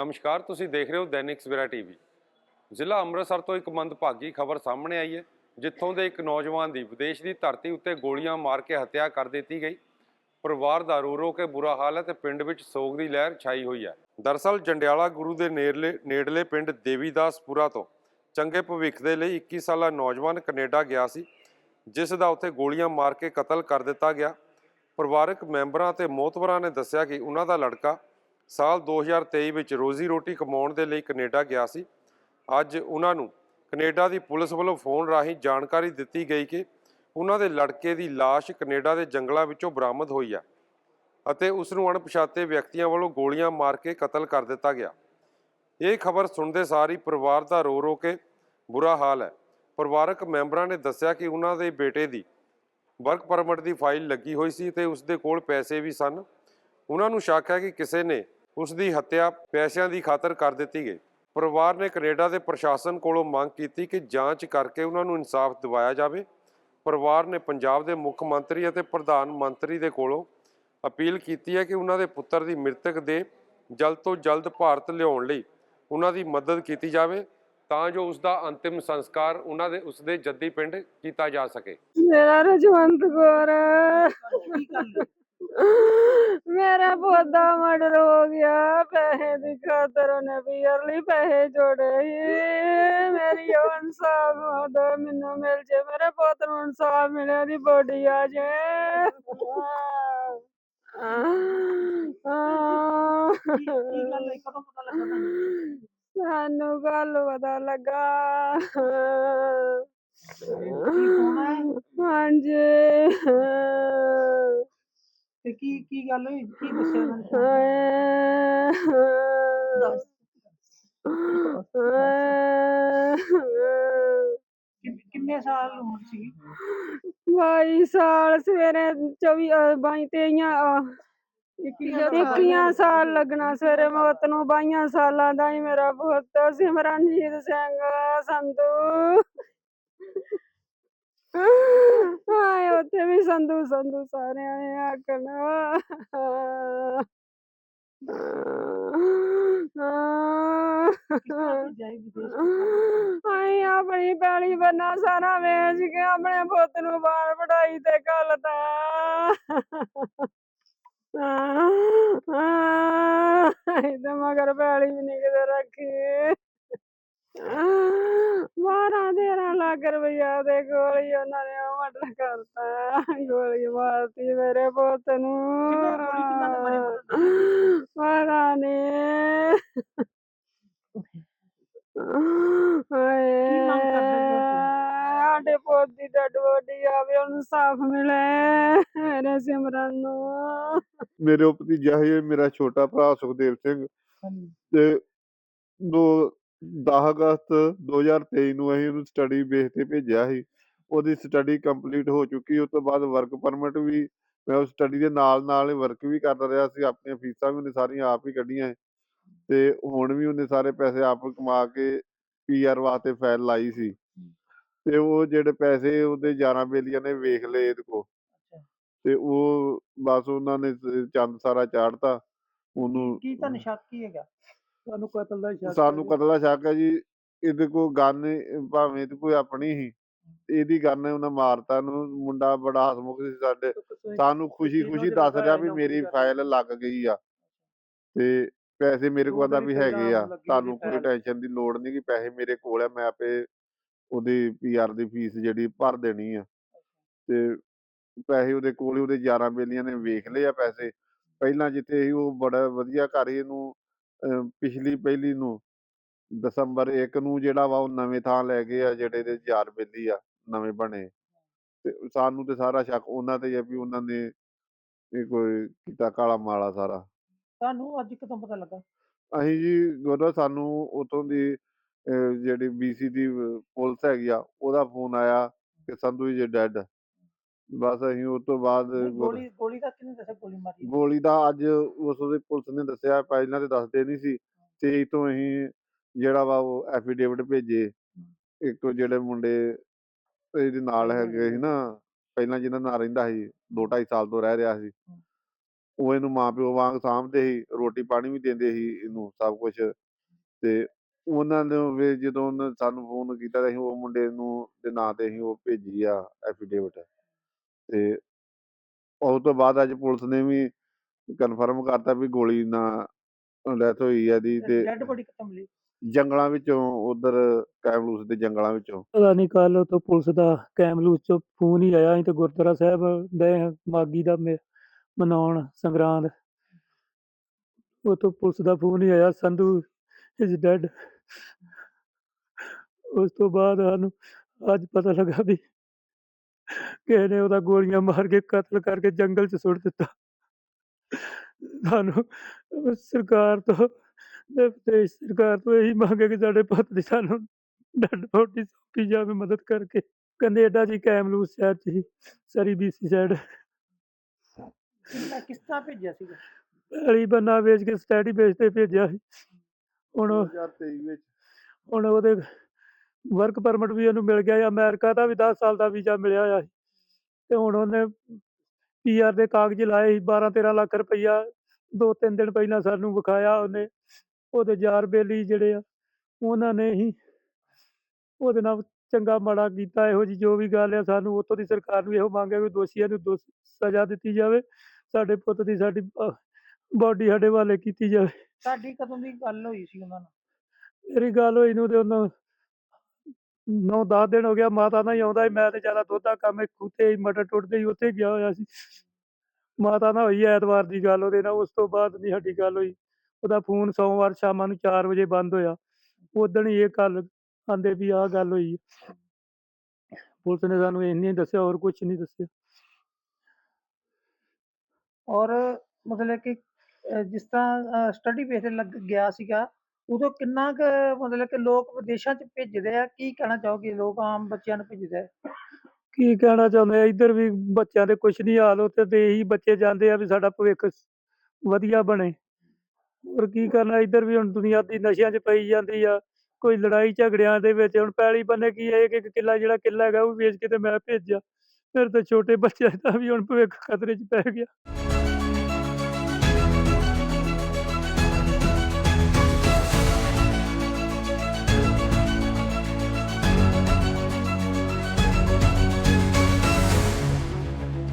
ਨਮਸਕਾਰ, ਤੁਸੀਂ ਦੇਖ ਰਹੇ ਹੋ ਦੈਨਿਕ ਸਵੇਰਾ ਟੀਵੀ। ਜ਼ਿਲ੍ਹਾ ਅੰਮ੍ਰਿਤਸਰ ਤੋਂ ਇੱਕ ਮੰਦਭਾਗੀ ਖਬਰ ਸਾਹਮਣੇ ਆਈ ਹੈ, ਜਿੱਥੋਂ ਦੇ ਇੱਕ ਨੌਜਵਾਨ ਦੀ ਵਿਦੇਸ਼ ਦੀ ਧਰਤੀ ਉੱਤੇ ਗੋਲੀਆਂ ਮਾਰ ਕੇ ਹੱਤਿਆ ਕਰ ਦਿੱਤੀ ਗਈ। ਪਰਿਵਾਰ ਦਾ ਰੋ ਰੋ ਕੇ ਬੁਰਾ ਹਾਲ ਹੈ ਤੇ ਪਿੰਡ ਵਿੱਚ ਸੋਗ ਦੀ ਲਹਿਰ ਛਾਈ ਹੋਈ ਹੈ। ਦਰਸਲ, ਜੰਡਿਆਲਾ ਗੁਰੂ ਦੇ ਨੇੜਲੇ ਨੇੜਲੇ ਪਿੰਡ ਦੇਵੀਦਾਸਪੁਰਾ ਤੋਂ ਚੰਗੇ ਭਵਿੱਖ ਦੇ ਲਈ 21 ਸਾਲਾ ਨੌਜਵਾਨ ਕੈਨੇਡਾ ਗਿਆ ਸੀ, ਜਿਸ ਦਾ ਉੱਥੇ ਗੋਲੀਆਂ ਮਾਰ ਕੇ ਕਤਲ ਕਰ ਦਿੱਤਾ ਗਿਆ। ਪਰਿਵਾਰਕ ਮੈਂਬਰਾਂ ਤੇ ਮੋਤਬਰਾਂ ਨੇ ਦੱਸਿਆ ਕਿ ਉਹਨਾਂ ਦਾ ਲੜਕਾ ਸਾਲ 2023 ਵਿੱਚ ਰੋਜ਼ੀ ਰੋਟੀ ਕਮਾਉਣ ਦੇ ਲਈ ਕੈਨੇਡਾ ਗਿਆ ਸੀ। ਅੱਜ ਉਹਨਾਂ ਨੂੰ ਕੈਨੇਡਾ ਦੀ ਪੁਲਿਸ ਵੱਲੋਂ ਫੋਨ ਰਾਹੀਂ ਜਾਣਕਾਰੀ ਦਿੱਤੀ ਗਈ ਕਿ ਉਹਨਾਂ ਦੇ ਲੜਕੇ ਦੀ ਲਾਸ਼ ਕੈਨੇਡਾ ਦੇ ਜੰਗਲਾਂ ਵਿੱਚੋਂ ਬਰਾਮਦ ਹੋਈ ਹੈ ਅਤੇ ਉਸ ਨੂੰ ਅਣਪਛਾਤੇ ਵਿਅਕਤੀਆਂ ਵੱਲੋਂ ਗੋਲੀਆਂ ਮਾਰ ਕੇ ਕਤਲ ਕਰ ਦਿੱਤਾ ਗਿਆ। ਇਹ ਖਬਰ ਸੁਣਦੇ ਸਾਰ ਹੀ ਪਰਿਵਾਰ ਦਾ ਰੋ ਰੋ ਕੇ ਬੁਰਾ ਹਾਲ ਹੈ। ਪਰਿਵਾਰਕ ਮੈਂਬਰਾਂ ਨੇ ਦੱਸਿਆ ਕਿ ਉਹਨਾਂ ਦੇ ਬੇਟੇ ਦੀ ਵਰਕ ਪਰਮਿਟ ਦੀ ਫਾਈਲ ਲੱਗੀ ਹੋਈ ਸੀ ਤੇ ਉਸ ਦੇ ਕੋਲ ਪੈਸੇ ਵੀ ਸਨ। ਉਹਨਾਂ ਨੂੰ ਸ਼ੱਕ ਹੈ ਕਿ ਕਿਸੇ ਨੇ ਉਸ ਦੀ ਹੱਤਿਆ ਪੈਸਿਆਂ ਦੀ ਖਾਤਰ ਕਰ ਦਿੱਤੀ ਗਈ। ਪਰਿਵਾਰ ਨੇ ਕੈਨੇਡਾ ਦੇ ਪ੍ਰਸ਼ਾਸਨ ਕੋਲੋਂ ਮੰਗ ਕੀਤੀ ਕਿ ਜਾਂਚ ਕਰਕੇ ਉਹਨਾਂ ਨੂੰ ਇਨਸਾਫ ਦਿਵਾਇਆ ਜਾਵੇ। ਪਰਿਵਾਰ ਨੇ ਪੰਜਾਬ ਦੇ ਮੁੱਖ ਮੰਤਰੀ ਅਤੇ ਪ੍ਰਧਾਨ ਮੰਤਰੀ ਦੇ ਕੋਲੋਂ ਅਪੀਲ ਕੀਤੀ ਹੈ ਕਿ ਉਹਨਾਂ ਦੇ ਪੁੱਤਰ ਦੀ ਮ੍ਰਿਤਕ ਦੇ ਜਲਦ ਤੋਂ ਜਲਦ ਭਾਰਤ ਲਿਆਉਣ ਲਈ ਉਹਨਾਂ ਦੀ ਮਦਦ ਕੀਤੀ ਜਾਵੇ ਤਾਂ ਜੋ ਉਸ ਦਾ ਅੰਤਿਮ ਸੰਸਕਾਰ ਉਹਨਾਂ ਦੇ ਉਸ ਦੇ ਜੱਦੀ ਪਿੰਡ ਕੀਤਾ ਜਾ ਸਕੇ। ਮੇਰਾ ਰਜਵੰਤ ਕੌਰ। ਪੌਦਾ ਮਰਡਰ ਹੋ ਗਿਆ। ਪੈਸੇ ਦੀ ਖਾਤਰ ਉਹਨੇ ਪੀਰ ਲਈ ਪੈਸੇ ਜੋੜੇ ਸੀ। ਮੇਰੀ ਇਨਸਾਫ ਹੋਦਾ ਮੈਨੂੰ ਮਿਲ ਜੇ। ਮੇਰੇ ਪੁੱਤ ਨੂੰ ਇਨਸਾਫ ਮਿਲਿਆ ਦੀ ਬੋਡੀ ਆ ਜੇ। ਸਾਨੂੰ ਗੱਲ ਪਤਾ ਲੱਗਾ। ਹਾਂਜੀ। ਕੀ ਕੀ ਗੱਲ ਹੋਈ? ਕੀ ਦੱਸਿਆ ਉਹਨਾਂ ਨੇ? ਦੱਸ। ਕਿੰਨੇ ਸਾਲ ਉਮਰ ਸੀ ਬਾਈ ਸਾਲ ਸਵੇਰੇ 24 ਅਹ ਬਾਈ ਤੇਈਆਂ ਇੱਕੀਆਂ ਸਾਲ ਲੱਗਣਾ ਸਵੇਰੇ ਮੌਤ ਨੂੰ ਬਾਈਆਂ ਸਾਲਾਂ ਦਾ ਹੀ ਮੇਰਾ ਪੁੱਤ ਸਿਮਰਨਜੀਤ ਸਿੰਘ ਸੰਧੂ। ਹਾਏ ਉੱਥੇ ਵੀ ਸੰਧੂ ਸੰਧੂ ਸਾਰਿਆਂ ਨੇ ਆਖਣਾ ਵਿਦੇਸ਼ ਆਈ ਆਪਣੀ ਪੈਲੀ ਬੰਨਾ ਸਾਰਾ ਵੇਚ ਕੇ ਆਪਣੇ ਪੁੱਤ ਨੂੰ ਬਾਹਰ ਪੜਾਈ ਤੇ ਘੱਲਤਾ ਆਈ ਤੇ ਮਗਰ ਪੈਲੀ ਵੀ ਨਹੀਂ ਕਿਤੇ ਰੱਖੀ ਬਾਰਾਂ ਤੇਰਾਂ ਲੱਖ ਰੁਪਈਆ ਦੇ ਕੋਲ ਹੀ ਮਰਡਰ ਕਰਤਾ ਗੋਲੀ ਮਾਰਤੀ ਮੇਰੇ ਪੁੱਤ ਨੂੰ। ਮਾਰੀ? ਪਤਾ ਨੀ? ਹਾਏ? ਸਾਡੇ ਪੁੱਤ ਦੀ ਡੱਡ ਬੋਡੀ ਆਵੇ ਉਹਨੂੰ ਸਾਫ਼ ਮਿਲੇ ਮੇਰੇ ਸਿਮਰਨ ਨੂੰ। ਮੇਰੇ ਉਹ ਭਤੀਜਾ ਹੈ ਮੇਰਾ ਛੋਟਾ ਭਰਾ ਸੁਖਦੇਵ ਸਿੰਘ। ਤੇ ਦੋ 10 ਅਗਸਤ 2023 ਨੂੰ ਅਸੀਂ ਉਹਨੂੰ ਸਟੱਡੀ ਬੇਸ ਤੇ ਭੇਜਿਆ ਸੀ। ਉਹਦੀ ਸਟੱਡੀ ਕੰਪਲੀਟ ਹੋ ਚੁੱਕੀ ਉਸ ਤੋਂ ਬਾਅਦ ਵਰਕ ਪਰਮਿਟ ਵੀ ਮੈਂ ਉਸ ਸਟੱਡੀ ਦੇ ਨਾਲ ਨਾਲ ਵਰਕ ਵੀ ਕਰਦਾ ਰਿਹਾ ਸੀ ਆਪਣੀਆਂ ਫੀਸਾਂ ਵੀ ਉਹਨੇ ਸਾਰੀਆਂ ਆਪ ਹੀ ਕੱਢੀਆਂ ਤੇ ਹੁਣ ਵੀ ਉਹਨੇ ਸਾਰੇ ਪੈਸੇ ਆਪ ਕਮਾ ਕੇ ਪੀਆਰ ਵਾਸਤੇ ਫਾਈਲ ਲਾਈ ਸੀ। ਤੇ ਉਹ ਜਿਹੜੇ ਪੈਸੇ ਉਹਦੇ 11 ਬੇਲੀਆਂ ਨੇ ਵੇਖ ਲਏ ਇਹਦੇ ਕੋ ਤੇ ਉਹ ਬਸ ਉਹਨਾਂ ਨੇ ਚੰਦ ਸਾਰਾ ਚਾੜਤਾ ਉਹਨੂੰ ਕੀ ਤੁਹਾਨੂੰ ਸ਼ੱਕ ਕੀ ਹੈਗਾ? ਤੁਹਾਨੂੰ ਕਤਲ ਦਾ ਸਾਨੂੰ ਕਤਲ ਦਾ ਸ਼ੱਕ ਹੈ ਜੀ ਇਹਦੇ ਕੋ ਗਨ ਭਾਵੇਂ ਤੇ ਕੋਈ ਆਪਣੀ ਹੀ। ਇਹਦੀ ਗਨ ਉਹਨਾਂ ਮਾਰਤਾ ਇਹਨੂੰ ਮੁੰਡਾ ਬੜਾ ਹਸਮੁਖ ਸੀ ਸਾਡੇ। ਸਾਨੂੰ ਖੁਸ਼ੀ ਖੁਸ਼ੀ ਦੱਸ ਰਿਹਾ ਵੀ ਮੇਰੀ ਫਾਈਲ ਲੱਗ ਗਈ ਆ। ਤੇ ਪੈਸੇ ਮੇਰੇ ਕੋਲ ਆਂਦਾ ਵੀ ਹੈਗੇ ਆ। ਤੁਹਾਨੂੰ ਕੋਈ ਟੈਨਸ਼ਨ ਦੀ ਲੋੜ ਨਹੀਂ ਕਿ ਪੈਸੇ ਮੇਰੇ ਕੋਲ ਆ ਮੈਂ ਆਪੇ ਉਹਦੀ ਪੀਆਰ ਦੀ ਫੀਸ ਜਿਹੜੀ ਭਰ ਦੇਣੀ ਆ। ਤੇ ਪੈਸੇ ਉਹਦੇ ਕੋਲ ਹੀ ਉਹਦੇ 11 ਬੇਲੀਆਂ ਨੇ ਵੇਖ ਲਏ ਆ ਪੈਸੇ। ਪਹਿਲਾਂ ਜਿੱਥੇ ਸੀ ਉਹ ਬੜਾ ਵਧੀਆ ਘਰ ਸੀ ਇਹਨੂੰ ਪਿਛਲੀ ਪਹਿਲੀ ਨੂੰ। ਦਸੰਬਰ 1 ਨੂੰ ਜਿਹੜਾ ਵਾ ਉਹ ਨਵੇਂ ਥਾਂ ਲੈ ਗਏ ਆ ਜਿਹੜੇ ਦੇ ਯਾਰ ਬੇਲੀ ਆ। ਨਵੇਂ ਬਣੇ। ਤੇ ਸਾਨੂੰ ਤੇ ਸਾਰਾ ਸ਼ੱਕ ਉਹਨਾਂ ਤੇ ਹੀ ਵੀ ਉਹਨਾਂ ਨੇ ਇਹ ਕੋਈ ਕੀਤਾ ਕਾਲਾ ਮਾਲਾ ਸਾਰਾ। ਤੁਹਾਨੂੰ ਅੱਜ ਕਦੋਂ ਪਤਾ ਲੱਗਾ? ਅਸੀਂ ਜੀ ਗੁਰਦੁਆਰਾ ਸਾਨੂੰ ਉਤੋਂ ਦੀ ਅਹ ਜਿਹੜੀ ਬੀਸੀ ਦੀ ਅਹ ਪੁਲਿਸ ਹੈਗੀ ਆ ਉਹਦਾ ਫੋਨ ਆਇਆ ਕਿ ਸੰਧੂ ਜੀ ਡੈਡ। ਬਸ ਅਸੀਂ ਉਸ ਤੋਂ ਬਾਅਦ ਨਹੀਂ, ਗੁਰ- ਗੋਲੀ ਗੋਲੀ ਦਾ ਕਿਹਨੇ ਦੱਸਿਆ ਗੋਲੀ ਮਾਰੀ ਹੈ? ਗੋਲੀ ਦਾ ਅੱਜ ਉਸ ਉਹਦੀ ਪੁਲਿਸ ਨੇ ਦੱਸਿਆ ਪਹਿਲਾਂ ਤੇ ਦੱਸਦੇ ਨਹੀਂ ਸੀ। ਤੇ ਤੋਂ ਅਸੀਂ ਜਿਹੜਾ ਵਾ ਉਹ ਐਫੀਡੇਵਿਟ ਭੇਜੇ। ਇੱਕ ਜਿਹੜੇ ਮੁੰਡੇ ਇਹਦੇ ਨਾਲ ਹੈਗੇ ਸੀ ਨਾ ਪਹਿਲਾਂ ਜਿਹਨਾਂ ਨਾਲ ਰਹਿੰਦਾ ਸੀ ਦੋ ਢਾਈ ਸਾਲ ਤੋਂ ਰਹਿ ਰਿਹਾ ਸੀ। ਉਹ ਇਹਨੂੰ ਮਾਂ ਪਿਓ ਵਾਂਗ ਸਾਂਭਦੇ ਸੀ ਰੋਟੀ ਪਾਣੀ ਵੀ ਦਿੰਦੇ ਸੀ ਇਹਨੂੰ ਸਭ ਕੁਝ ਤੇ ਉਹਨਾਂ ਨੇ ਵੀ ਜਦੋਂ ਉਹਨੇ ਸਾਨੂੰ ਫੋਨ ਕੀਤਾ ਤਾਂ ਅਸੀਂ ਉਹ ਮੁੰਡੇ ਨੂੰ ਦੇ ਨਾਂ ਤੇ ਅਸੀਂ ਉਹ ਭੇਜੀ ਆ ਐਫੀਡੇਵਿਟ ਤੇ ਉਸ ਤੋਂ ਬਾਅਦ ਅੱਜ ਪੁਲਿਸ ਨੇ ਵੀ ਕਨਫਰਮ ਕਰਤਾ ਵੀ ਗੋਲੀ ਨਾਲ ਡੈਥ ਹੋਈ ਆ ਦੀ ਤੇ ਡੈਡ ਬੋਡੀ ਕਿੱਥੋਂ ਮਿਲੀ ਜੰਗਲਾਂ ਵਿੱਚੋਂ, ਉਧਰ ਕੈਮਲੂਸ ਦੇ ਜੰਗਲਾਂ ਵਿੱਚੋਂ? ਪਤਾ ਨਹੀਂ ਕੱਲ ਤੋਂ ਪੁਲਿਸ ਦਾ ਕੈਮਲੂਸ ਚੋਂ ਫੋਨ ਹੀ ਆਇਆ, ਅਸੀਂ ਤੇ ਗੁਰਦੁਆਰਾ ਸਾਹਿਬ ਗਏ ਹਾਂ ਮਾਗੀ ਦਾ ਮੇ- ਮਨਾਉਣ ਸੰਗਰਾਂਦ। ਉਤੋਂ ਪੁਲਿਸ ਦਾ ਫੋਨ ਹੀ ਆਇਆ, ਸੰਧੂ ਇਜ਼ ਡੈਡ ਉਸ ਤੋਂ ਬਾਅਦ ਸਾਨੂੰ ਅੱਜ ਪਤਾ ਲੱਗਾ ਵੀ ਕਿਸੇ ਨੇ ਉਹਦਾ ਗੋਲੀਆਂ ਮਾਰ ਕੇ ਕਤਲ ਕਰਕੇ ਜੰਗਲ 'ਚ ਸੁੱਟ ਦਿੱਤਾ। ਸਾਨੂੰ ਸਰਕਾਰ ਤੋਂ ਤੇ ਸਰਕਾਰ ਤੋਂ ਇਹੀ ਮੰਗ ਹੈ ਕਿ ਸਾਡੇ ਪੁੱਤ ਦੀ ਸਾਨੂੰ ਡੈਡ ਬੋਡੀ ਸੌਂਪੀ ਜਾਵੇ ਮਦਦ ਕਰਕੇ। ਕੈਨੇਡਾ ਜੀ ਕੈਮਲੂਸ ਸ਼ਹਿਰ ਚ ਹੀ ਸਰੀ ਬੀਸੀ ਸਾਈਡ ਕਿੰਨਾ ਕਿਸ ਤਰ੍ਹਾਂ ਭੇਜਿਆ ਸੀਗਾ? ਪਹਿਲੀ ਬੰਨਾ ਵੇਚ ਕੇ ਸਟੱਡੀ ਬੇਸ ਤੇ ਭੇਜਿਆ ਸੀ। ਹੁਣ ਉਹ- 2023 ਵਿੱਚ। ਹੁਣ ਉਹਦੇ ਵਰਕ ਪਰਮਿਟ ਵੀ ਉਹਨੂੰ ਮਿਲ ਗਿਆ ਸੀ। ਅਮਰੀਕਾ ਦਾ ਵੀ 10 ਸਾਲ ਦਾ ਵੀਜ਼ਾ ਮਿਲਿਆ ਹੋਇਆ ਸੀ। ਤੇ ਹੁਣ ਉਹਨੇ ਪੀਆਰ ਦੇ ਕਾਗਜ਼ ਲਾਏ ਸੀ। 12 13 ਲੱਖ ਰੁਪਈਆ ਦੋ ਤਿੰਨ ਦਿਨ ਪਹਿਲਾਂ ਸਾਨੂੰ ਵਿਖਾਇਆ ਉਹਨੇ। ਉਹਦੇ ਯਾਰ ਬੇਲੀ ਜਿਹੜੇ ਆ ਉਹਨਾਂ ਨੇ ਹੀ ਉਹਦੇ ਨਾਲ ਚੰਗਾ ਮਾੜਾ ਕੀਤਾ ਇਹੋ ਜੀ ਜੋ ਵੀ ਗੱਲ ਆ ਸਾਨੂੰ ਉੱਥੋਂ ਦੀ ਸਰਕਾਰ ਨੂੰ ਇਹੋ ਮੰਗ ਹੈ ਕਿ ਦੋਸ਼ੀਆਂ ਨੂੰ ਦੋਸ਼ ਸਜ਼ਾ ਦਿੱਤੀ ਜਾਵੇ ਸਾਡੇ ਪੁੱਤ ਦੀ ਸਾਡੀ ਬਾਡੀ ਸਾਡੇ ਹਵਾਲੇ ਕੀਤੀ ਜਾਵੇ। ਸਾਡੀ ਕਦੋਂ ਦੀ ਗੱਲ ਹੋਈ ਸੀ ਉਹਨਾਂ ਨਾਲ? ਮੇਰੀ ਗੱਲ ਹੋਈ ਨੂੰ ਤੇ ਉਹਨਾਂ ਨੌ 10 ਦਿਨ ਹੋ ਗਿਆ ਮਾਤਾ ਨਾਲ ਹੀ ਆਉਂਦਾ ਸੀ ਮੈਂ ਤੇ ਜ਼ਿਆਦਾ ਦੁੱਧ ਦਾ ਕੰਮ ਹੀ ਮਟਰ ਟੁੱਟਦੇ ਹੀ ਉੱਥੇ ਗਿਆ ਹੋਇਆ ਸੀ। ਮਾਤਾ ਨਾਲ ਹੋਈ ਐਤਵਾਰ ਦੀ ਗੱਲ ਉਹਦੇ ਨਾਲ ਉਸ ਤੋਂ ਬਾਅਦ ਨਹੀਂ ਸਾਡੀ ਗੱਲ ਹੋਈ। ਉਹਦਾ ਫੋਨ ਸੋਮਵਾਰ ਸ਼ਾਮਾਂ ਨੂੰ 4 ਵਜੇ ਬੰਦ ਹੋਇਆ। ਉਦਣ ਹੀ ਇਹ ਗੱਲ ਆਂਦੇ ਵੀ ਆਹ ਗੱਲ ਹੋਈ। ਹੈ। ਪੁਲਿਸ ਨੇ ਸਾਨੂੰ ਇੰਨੀ ਹੀ ਦੱਸਿਆ ਹੋਰ ਕੁਝ ਨਹੀਂ ਦੱਸਿਆ। ਔਰ ਮਤਲਬ ਕਿ ਅਹ, ਜਿਸ ਤਰ੍ਹਾਂ ਸਟੱਡੀ ਬੇਸ ਤੇ ਲੱਗ ਗਿਆ ਸੀਗਾ ਉਦੋਂ ਕਿੰਨਾ ਕੁ ਮਤਲਬ ਕਿ ਲੋਕ ਵਿਦੇਸ਼ਾਂ 'ਚ ਭੇਜਦੇ ਆ? ਕੀ ਕਹਿਣਾ ਚਾਹੋਗੇ? ਲੋਕ ਆਮ ਬੱਚਿਆਂ ਨੂੰ ਭੇਜਦੇ ਆ? ਕੀ ਕਹਿਣਾ ਚਾਹੁੰਦੇ ਆ? ਇੱਧਰ ਵੀ ਬੱਚਿਆਂ ਦੇ ਕੁਝ ਨਹੀਂ ਹਾਲ ਉੱਥੇ ਤੇ ਇਹੀ ਬੱਚੇ ਜਾਂਦੇ ਆ ਵੀ ਸਾਡਾ ਭਵਿੱਖ ਵਧੀਆ ਬਣੇ। ਹੋਰ ਕੀ ਕਰਨਾ, ਇੱਧਰ ਵੀ ਹੁਣ ਦੁਨੀਆ ਦੀ ਨਸ਼ਿਆਂ 'ਚ ਪਈ ਜਾਂਦੀ ਆ। ਕੋਈ ਲੜਾਈ ਝਗੜਿਆਂ ਦੇ ਵਿੱਚ, ਹੁਣ ਪੈਲੀ ਬੰਨੇ ਕੀ ਹੈ ਇੱਕ ਇੱਕ ਕਿੱਲਾ ਜਿਹੜਾ ਕਿੱਲਾ ਹੈਗਾ ਉਹ ਵੇਚ ਕੇ ਤੇ ਮੈਂ ਭੇਜਿਆ। ਫਿਰ ਤਾਂ ਛੋਟੇ ਬੱਚਿਆਂ ਦਾ ਵੀ ਹੁਣ ਭਵਿੱਖ ਖਤਰੇ 'ਚ ਪੈ ਗਿਆ।